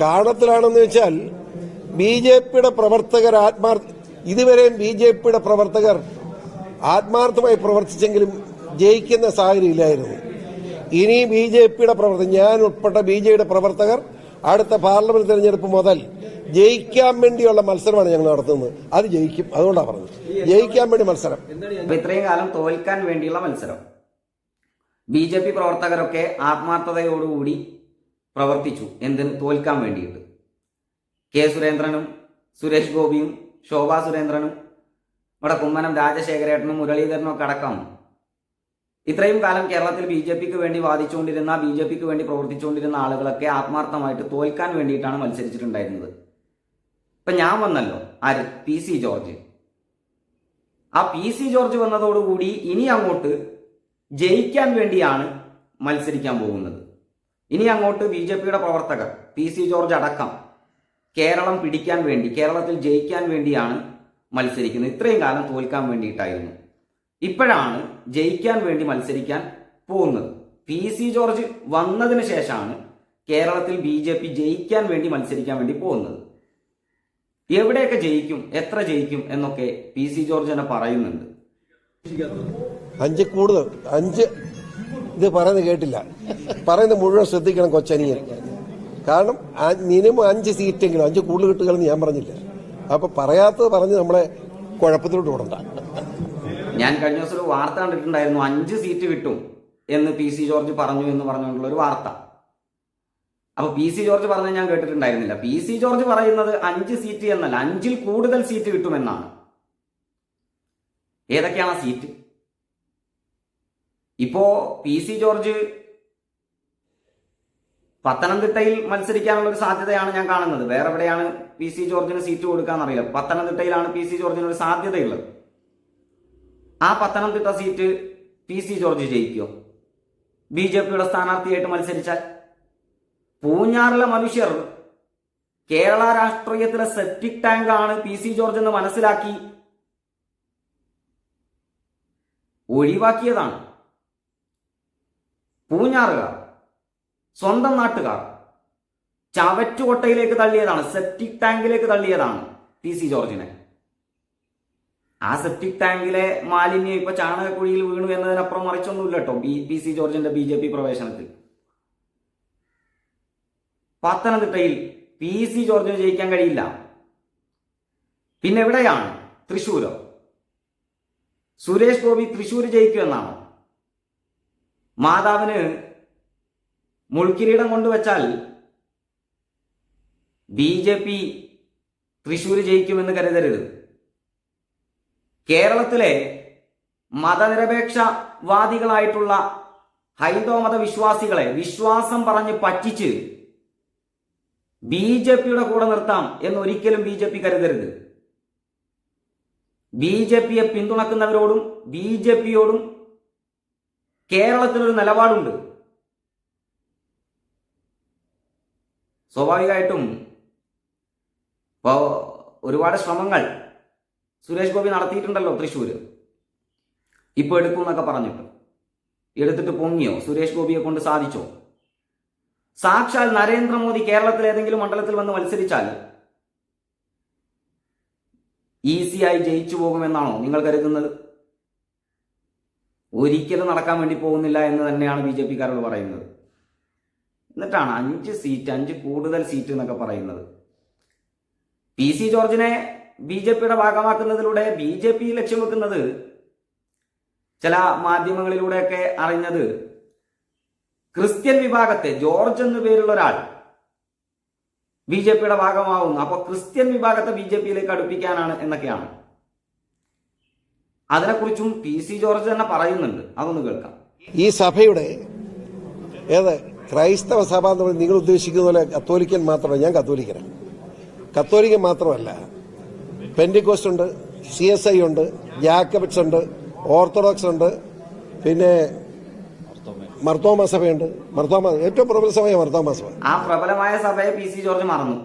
കാണത്തിലാണെന്ന് വെച്ചാൽ B J പിയുടെ പ്രവർത്തകർ ആത്മാർത്ഥ ഇതുവരെയും ബി ജെ പിയുടെ പ്രവർത്തകർ ആത്മാർത്ഥമായി പ്രവർത്തിച്ചെങ്കിലും ജയിക്കുന്ന സാഹചര്യം ഇല്ലായിരുന്നു. ഇനി ബി ജെ പിയുടെ പ്രവർത്തകർ ഞാൻ ഉൾപ്പെട്ട ബി ജെ പിയുടെ പ്രവർത്തകർ അടുത്ത പാർലമെന്റ് തെരഞ്ഞെടുപ്പ് മുതൽ ജയിക്കാൻ വേണ്ടിയുള്ള മത്സരമാണ് ഞങ്ങൾ നടത്തുന്നത്. അത് ജയിക്കും. അതുകൊണ്ടാണ് പറഞ്ഞത്. ജയിക്കാൻ വേണ്ടി മത്സരം. ഇത്രയും കാലം തോൽക്കാൻ വേണ്ടിയുള്ള മത്സരം. ബി ജെ പി പ്രവർത്തകരൊക്കെ ആത്മാർത്ഥതയോടുകൂടി പ്രവർത്തിച്ചു. എന്തിന്? തോൽക്കാൻ വേണ്ടിയിട്ട്. കെ സുരേന്ദ്രനും സുരേഷ് ഗോപിയും ശോഭാ സുരേന്ദ്രനും ഇവിടെ കുമ്മനം രാജശേഖരേട്ടനും മുരളീധരനും ഒക്കെ അടക്കം ഇത്രയും കാലം കേരളത്തിൽ ബി ജെ പിക്ക് വേണ്ടി വാദിച്ചുകൊണ്ടിരുന്ന ബി ജെ പിക്ക് വേണ്ടി പ്രവർത്തിച്ചുകൊണ്ടിരുന്ന ആളുകളൊക്കെ ആത്മാർത്ഥമായിട്ട് തോൽക്കാൻ വേണ്ടിയിട്ടാണ് മത്സരിച്ചിട്ടുണ്ടായിരുന്നത്. ഇപ്പൊ ഞാൻ വന്നല്ലോ. ആര്? P C George. ആ പി സി ജോർജ് വന്നതോടുകൂടി ഇനി അങ്ങോട്ട് ജയിക്കാൻ വേണ്ടിയാണ് മത്സരിക്കാൻ പോകുന്നത്. ഇനി അങ്ങോട്ട് ബി ജെ പിയുടെ പ്രവർത്തകർ പി സി ജോർജ് അടക്കം കേരളം പിടിക്കാൻ വേണ്ടി കേരളത്തിൽ ജയിക്കാൻ വേണ്ടിയാണ് മത്സരിക്കുന്നത്. ഇത്രയും കാലം തോൽക്കാൻ വേണ്ടിയിട്ടായിരുന്നു. ഇപ്പോഴാണ് ജയിക്കാൻ വേണ്ടി മത്സരിക്കാൻ പോകുന്നത്. പി സി ജോർജ് വന്നതിന് ശേഷമാണ് കേരളത്തിൽ ബി ജെ പി ജയിക്കാൻ വേണ്ടി മത്സരിക്കാൻ വേണ്ടി പോകുന്നത്. എവിടെയൊക്കെ ജയിക്കും എത്ര ജയിക്കും എന്നൊക്കെ പി സി ജോർജ് തന്നെ പറയുന്നുണ്ട്. അഞ്ച് കൂടുതൽ അഞ്ച് ഇത് പറയുന്നത് കേട്ടില്ല. പറയുന്നത് മുഴുവൻ ശ്രദ്ധിക്കണം കൊച്ചനിയൻ. കാരണം മിനിമം അഞ്ച് സീറ്റെങ്കിലും അഞ്ച് കൂടുതൽ കിട്ടുകയെന്ന് ഞാൻ പറഞ്ഞില്ല. അപ്പൊ പറയാത്തത് പറഞ്ഞ് നമ്മളെ കുഴപ്പത്തിലോട്ട് വിടണ്ട ഞാൻ കഴിഞ്ഞ ദിവസം ഒരു വാർത്ത കണ്ടിട്ടുണ്ടായിരുന്നു. അഞ്ച് സീറ്റ് കിട്ടും എന്ന് പി സി ജോർജ് പറഞ്ഞു എന്ന് പറഞ്ഞുകൊണ്ടുള്ള ഒരു വാർത്ത. അപ്പൊ പി സി ജോർജ് പറഞ്ഞ ഞാൻ കേട്ടിട്ടുണ്ടായിരുന്നില്ല. പി സി ജോർജ് പറയുന്നത് അഞ്ച് സീറ്റ് എന്നല്ല അഞ്ചിൽ കൂടുതൽ സീറ്റ് കിട്ടുമെന്നാണ്. ഏതൊക്കെയാണ് ആ സീറ്റ്? ഇപ്പോ പി സി ജോർജ് പത്തനംതിട്ടയിൽ മത്സരിക്കാനുള്ള ഒരു സാധ്യതയാണ് ഞാൻ കാണുന്നത്. വേറെ എവിടെയാണ് പി സി ജോർജിന് സീറ്റ് കൊടുക്കാന്നറിയില്ല. പത്തനംതിട്ടയിലാണ് പി സി ജോർജിന് ഒരു സാധ്യതയുള്ളത്. ആ Pathanamthitta seat P C George ജയിക്കുമോ B J പിയുടെ സ്ഥാനാർത്ഥിയായിട്ട് മത്സരിച്ചാൽ പൂഞ്ഞാറിലെ മനുഷ്യർ കേരള രാഷ്ട്രീയത്തിലെ സെപ്റ്റിക് ടാങ്ക് ആണ് പി സി ജോർജ് എന്ന് മനസ്സിലാക്കി ഒഴിവാക്കിയതാണ്. പൂഞ്ഞാറുകാർ സ്വന്തം നാട്ടുകാർ ചവറ്റുകൊട്ടയിലേക്ക് തള്ളിയതാണ് സെപ്റ്റിക് ടാങ്കിലേക്ക് തള്ളിയതാണ് ടി സി ജോർജിനെ. ആ സെപ്റ്റിക് ടാങ്കിലെ മാലിന്യം ഇപ്പൊ ചാണകക്കുഴിയിൽ വീണു എന്നതിനപ്പുറം മറിച്ചൊന്നുമില്ല കേട്ടോ ബി പി സി ജോർജിന്റെ ബി ജെ പി പ്രവേശനത്തിൽ. പത്തനംതിട്ടയിൽ പി സി ജോർജിന് ജയിക്കാൻ കഴിയില്ല. പിന്നെ എവിടെയാണ് തൃശൂരോ സുരേഷ് ഗോപി തൃശൂർ ജയിക്കുമെന്നാണോ? മാതാവിന് മുൾക്കിരീടം കൊണ്ടുവച്ചാൽ ബി ജെ പി തൃശൂർ ജയിക്കുമെന്ന് കരുതരുത്. കേരളത്തിലെ മതനിരപേക്ഷവാദികളായിട്ടുള്ള ഹൈന്ദവ മതവിശ്വാസികളെ വിശ്വാസം പറഞ്ഞ് പറ്റിച്ച് ബി ജെ പിയുടെ കൂടെ നിർത്താം എന്ന് ഒരിക്കലും ബി ജെ പി കരുതരുത്. ബി ജെ പിയെ പിന്തുണക്കുന്നവരോടും ബി ജെ പിയോടും കേരളത്തിനൊരു നിലപാടുണ്ട്. സ്വാഭാവികമായിട്ടും ഇപ്പോ ഒരുപാട് ശ്രമങ്ങൾ സുരേഷ് ഗോപി നടത്തിയിട്ടുണ്ടല്ലോ തൃശ്ശൂർ ഇപ്പൊ എടുക്കും എന്നൊക്കെ പറഞ്ഞിട്ട്. എടുത്തിട്ട് പൊങ്ങിയോ? സുരേഷ് ഗോപിയെ കൊണ്ട് സാധിച്ചോ? സാക്ഷാൽ നരേന്ദ്രമോദി കേരളത്തിൽ ഏതെങ്കിലും മണ്ഡലത്തിൽ വന്ന് മത്സരിച്ചാൽ ഈസിയായി ജയിച്ചു പോകുമെന്നാണോ നിങ്ങൾ കരുതുന്നത്? ഒരിക്കലും നടക്കാൻ വേണ്ടി പോകുന്നില്ല എന്ന് തന്നെയാണ് ബി ജെ പിക്കാരോട് പറയുന്നത്. എന്നിട്ടാണ് അഞ്ച് സീറ്റ് അഞ്ച് കൂടുതൽ സീറ്റ് എന്നൊക്കെ പറയുന്നത്. പി സി ജോർജിനെ ബി ജെ പിയുടെ ഭാഗമാക്കുന്നതിലൂടെ ബി ജെ പി ലക്ഷ്യം വെക്കുന്നത് ചില മാധ്യമങ്ങളിലൂടെയൊക്കെ അറിഞ്ഞത് ക്രിസ്ത്യൻ വിഭാഗത്തെ ജോർജ് എന്നു പേരുള്ള ഒരാൾ ബി ജെ പിയുടെ ഭാഗമാവുന്നു. അപ്പോൾ ക്രിസ്ത്യൻ വിഭാഗത്തെ ബി ജെ പിയിലേക്ക് അടുപ്പിക്കാനാണ് എന്നൊക്കെയാണ്. അതിനെക്കുറിച്ചും പി സി ജോർജ് തന്നെ പറയുന്നുണ്ട്. അതൊന്ന് കേൾക്കാം. ഈ സഭയുടെ ഏത് ക്രൈസ്തവ സഭ എന്ന് പറയുന്നത് നിങ്ങൾ ഉദ്ദേശിക്കുന്ന പോലെ കത്തോലിക്കൻ മാത്രമല്ല ഞാൻ കത്തോലിക്കനാണ് കത്തോലിക്കൻ മാത്രമല്ല. പെൻഡിക്കോസ്റ്റ് ഉണ്ട് സി എസ് ഐ ഉണ്ട് ജാക്കബിറ്റ്സ് ഉണ്ട് ഓർത്തഡോക്സ് ഉണ്ട് പിന്നെ മർത്തോമ സഭയുണ്ട്. മർത്തോമ ഏറ്റവും പ്രബല സഭയാണ് മർത്തോമ സഭ. ആ പ്രബലമായ സഭയെ പി സി ജോർജ് മറന്നു.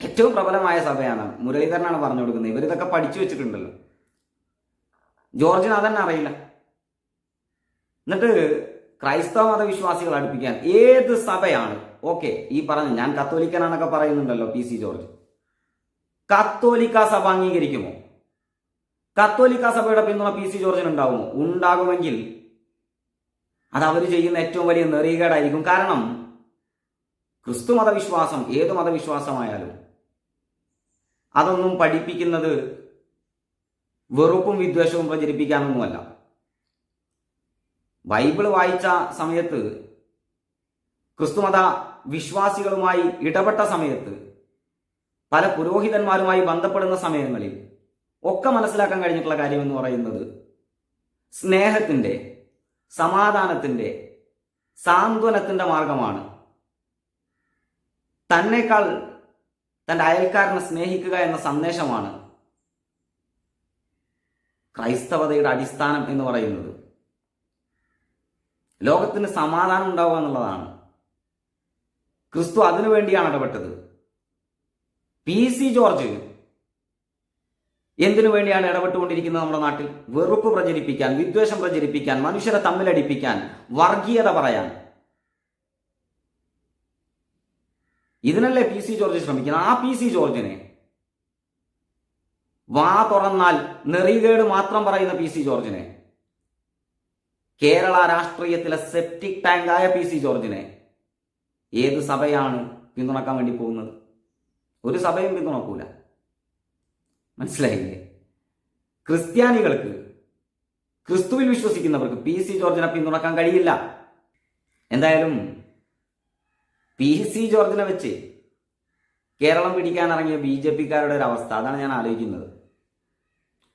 ഏറ്റവും പ്രബലമായ സഭയാണ് മുരളീധരനാണ് പറഞ്ഞു കൊടുക്കുന്നത്. ഇവരിതൊക്കെ പഠിച്ചു വെച്ചിട്ടുണ്ടല്ലോ. ജോർജിന് അതന്നെ അറിയില്ല. എന്നിട്ട് ക്രൈസ്തവ മതവിശ്വാസികൾ അടുപ്പിക്കാൻ ഏത് സഭയാണ്? ഓക്കെ ഈ പറഞ്ഞു ഞാൻ കത്തോലിക്കനാണെന്നൊക്കെ പറയുന്നുണ്ടല്ലോ പി സി ജോർജ്. കത്തോലിക്ക സഭ അംഗീകരിക്കുമോ? കത്തോലിക്ക സഭയുടെ പിന്തുണ പി സി ജോർജിന് ഉണ്ടാകുമോ ഉണ്ടാകുമെങ്കിൽ അത് അവർ ചെയ്യുന്ന ഏറ്റവും വലിയ നെറികേടായിരിക്കും. കാരണം ക്രിസ്തു മതവിശ്വാസം ഏത് മതവിശ്വാസമായാലും അതൊന്നും പഠിപ്പിക്കുന്നത് വെറുപ്പും വിദ്വേഷവും പ്രചരിപ്പിക്കാനൊന്നുമല്ല. ബൈബിൾ വായിച്ച സമയത്ത് ക്രിസ്തുമത വിശ്വാസികളുമായി ഇടപെട്ട സമയത്ത് പല പുരോഹിതന്മാരുമായി ബന്ധപ്പെടുന്ന സമയങ്ങളിൽ ഒക്കെ മനസ്സിലാക്കാൻ കഴിഞ്ഞിട്ടുള്ള കാര്യം എന്ന് പറയുന്നത് സ്നേഹത്തിന്റെ സമാധാനത്തിന്റെ സാന്ത്വനത്തിന്റെ മാർഗമാണ്. തന്നേക്കാൾ തന്റെ അയൽക്കാരനെ സ്നേഹിക്കുക എന്ന സന്ദേശമാണ് ക്രൈസ്തവതയുടെ അടിസ്ഥാനം എന്ന് പറയുന്നത്. ലോകത്തിന് സമാധാനം ഉണ്ടാവുക എന്നുള്ളതാണ്. ക്രിസ്തു അതിനു വേണ്ടിയാണ് ഇടപെട്ടത്. പി സി ജോർജ് എന്തിനു വേണ്ടിയാണ് ഇടപെട്ടുകൊണ്ടിരിക്കുന്നത് നമ്മുടെ നാട്ടിൽ? വെറുപ്പ് പ്രചരിപ്പിക്കാൻ വിദ്വേഷം പ്രചരിപ്പിക്കാൻ മനുഷ്യരെ തമ്മിലടിപ്പിക്കാൻ വർഗീയത പറയാൻ. ഇതിനല്ലേ പി സി ജോർജ് ശ്രമിക്കുന്നത്? ആ പി സി ജോർജിനെ വാ തുറന്നാൽ നെറികേട് മാത്രം പറയുന്ന പി സി ജോർജിനെ. കേരള രാഷ്ട്രീയത്തിലെ സെപ്റ്റിക് ടാങ്കായ പി സി ജോർജിനെ. ഏത് സഭയാണ് പിന്തുണക്കാൻ വേണ്ടി പോകുന്നത്? ഒരു സഭയും പിന്തുണക്കൂല. മനസ്സിലായില്ലേ? ക്രിസ്ത്യാനികൾക്ക് ക്രിസ്തുവിൽ വിശ്വസിക്കുന്നവർക്ക് പി സി ജോർജിനെ പിന്തുണക്കാൻ കഴിയില്ല. എന്തായാലും പി സി ജോർജിനെ വെച്ച് കേരളം പിടിക്കാൻ ഇറങ്ങിയ ബി ജെ പിക്കാരുടെ ഒരു അവസ്ഥ അതാണ് ഞാൻ ആലോചിക്കുന്നത്.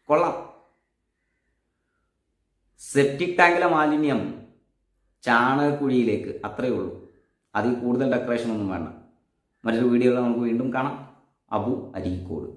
കൊള്ളാം. സെപ്റ്റിക് ടാങ്കിലെ മാലിന്യം ചാണകക്കുഴിയിലേക്ക് അത്രയേ ഉള്ളൂ. അതിൽ കൂടുതൽ ഡെക്കറേഷൻ ഒന്നും വേണ്ട. മറ്റൊരു വീഡിയോയിൽ നമുക്ക് വീണ്ടും കാണാം. അബു അരീക്കോട്.